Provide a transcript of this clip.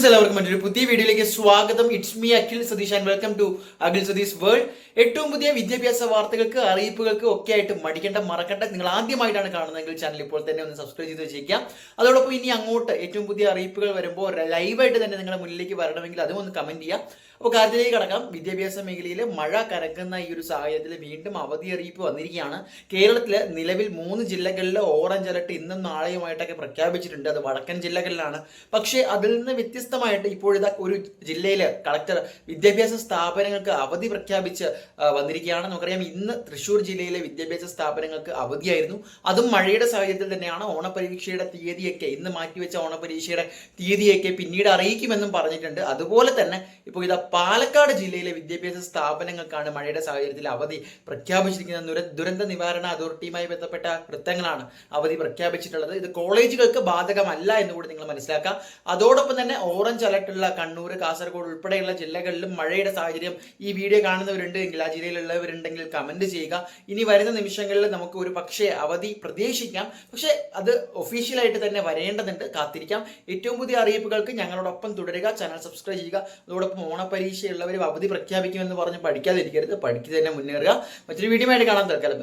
Friends എല്ലാവർക്കും മറ്റൊരു പുതിയ വീഡിയോയിലേക്ക് സ്വാഗതം. It's me Akhil Satheesh and welcome to Akhil Satheesh world ഏറ്റവും പുതിയ വിദ്യാഭ്യാസ വാർത്തകൾക്ക് അറിയിപ്പുകൾക്ക് ഒക്കെ ആയിട്ട് മടിക്കേണ്ട മറക്കേണ്ട. നിങ്ങൾ ആദ്യമായിട്ടാണ് കാണുന്നതെങ്കിൽ ചാനൽ ഇപ്പോൾ തന്നെ ഒന്ന് സബ്സ്ക്രൈബ് ചെയ്ത് വെച്ചേക്കാം അതോടൊപ്പം ഇനി അങ്ങോട്ട് ഏറ്റവും പുതിയ അറിയിപ്പുകൾ വരുമ്പോൾ ലൈവായിട്ട് തന്നെ നിങ്ങളുടെ മുന്നിലേക്ക് വരണമെങ്കിൽ അതും ഒന്ന് കമന്റ് ചെയ്യാം അപ്പോൾ കാര്യത്തിലേക്ക് കടക്കാം. വിദ്യാഭ്യാസ മേഖലയിൽ മഴ കരക്കുന്ന ഈ ഒരു സാഹചര്യത്തിൽ വീണ്ടും അവധി അറിയിപ്പ് വന്നിരിക്കുകയാണ്. കേരളത്തിൽ നിലവിൽ മൂന്ന് ജില്ലകളിൽ ഓറഞ്ച് അലർട്ട് ഇന്നും നാളെയുമായിട്ടൊക്കെ പ്രഖ്യാപിച്ചിട്ടുണ്ട്. അത് വടക്കൻ ജില്ലകളിലാണ്. പക്ഷേ അതിൽ നിന്ന് വ്യത്യസ്തമായിട്ട് ഇപ്പോഴത്തെ ഒരു ജില്ലയിൽ കളക്ടർ വിദ്യാഭ്യാസ സ്ഥാപനങ്ങൾക്ക് അവധി പ്രഖ്യാപിച്ച് വന്നിരിക്കുകയാണ്. നമുക്കറിയാം ഇന്ന് തൃശ്ശൂർ ജില്ലയിലെ വിദ്യാഭ്യാസ സ്ഥാപനങ്ങൾക്ക് അവധിയായിരുന്നു. അതും മഴയുടെ സാഹചര്യത്തിൽ തന്നെയാണ്. ഓണപരീക്ഷയുടെ തീയതിയൊക്കെ ഇന്ന് മാറ്റിവെച്ച ഓണപരീക്ഷയുടെ തീയതിയൊക്കെ പിന്നീട് അറിയിക്കുമെന്നും പറഞ്ഞിട്ടുണ്ട്. അതുപോലെ തന്നെ ഇപ്പോൾ ഇതാ പാലക്കാട് ജില്ലയിലെ വിദ്യാഭ്യാസ സ്ഥാപനങ്ങൾക്കാണ് മഴയുടെ സാഹചര്യത്തിൽ അവധി പ്രഖ്യാപിച്ചിരിക്കുന്ന ദുര ദുരന്ത നിവാരണ അതോറിറ്റിയുമായി ബന്ധപ്പെട്ട വൃത്തങ്ങളാണ് അവധി പ്രഖ്യാപിച്ചിട്ടുള്ളത്. ഇത് കോളേജുകൾക്ക് ബാധകമല്ല എന്ന് കൂടി നിങ്ങൾ മനസ്സിലാക്കാം. അതോടൊപ്പം തന്നെ ഓറഞ്ച് അലർട്ടുള്ള കണ്ണൂർ കാസർഗോഡ് ഉൾപ്പെടെയുള്ള ജില്ലകളിലും മഴയുടെ സാഹചര്യം ഈ വീഡിയോ കാണുന്നവരുണ്ട്. എങ്കിൽ ആ ജില്ലയിലുള്ളവരുണ്ടെങ്കിൽ കമന്റ് ചെയ്യുക. ഇനി വരുന്ന നിമിഷങ്ങളിൽ നമുക്ക് ഒരു പക്ഷേ അവധി പ്രതീക്ഷിക്കാം. പക്ഷേ അത് ഒഫീഷ്യലായിട്ട് തന്നെ വരേണ്ടതുണ്ട്. കാത്തിരിക്കാം. ഏറ്റവും പുതിയ അറിയിപ്പുകൾക്ക് ഞങ്ങളോടൊപ്പം തുടരുക. ചാനൽ സബ്സ്ക്രൈബ് ചെയ്യുക. അതോടൊപ്പം ഓണപരീക്ഷയുള്ളവർ അവധി പ്രഖ്യാപിക്കുമെന്ന് പറഞ്ഞ് പഠിക്കാതിരിക്കരുത്. പഠിക്കുക തന്നെ മുന്നേറുക. മറ്റൊരു വീഡിയോ ആയിട്ട് കാണാൻ തൽക്കാലം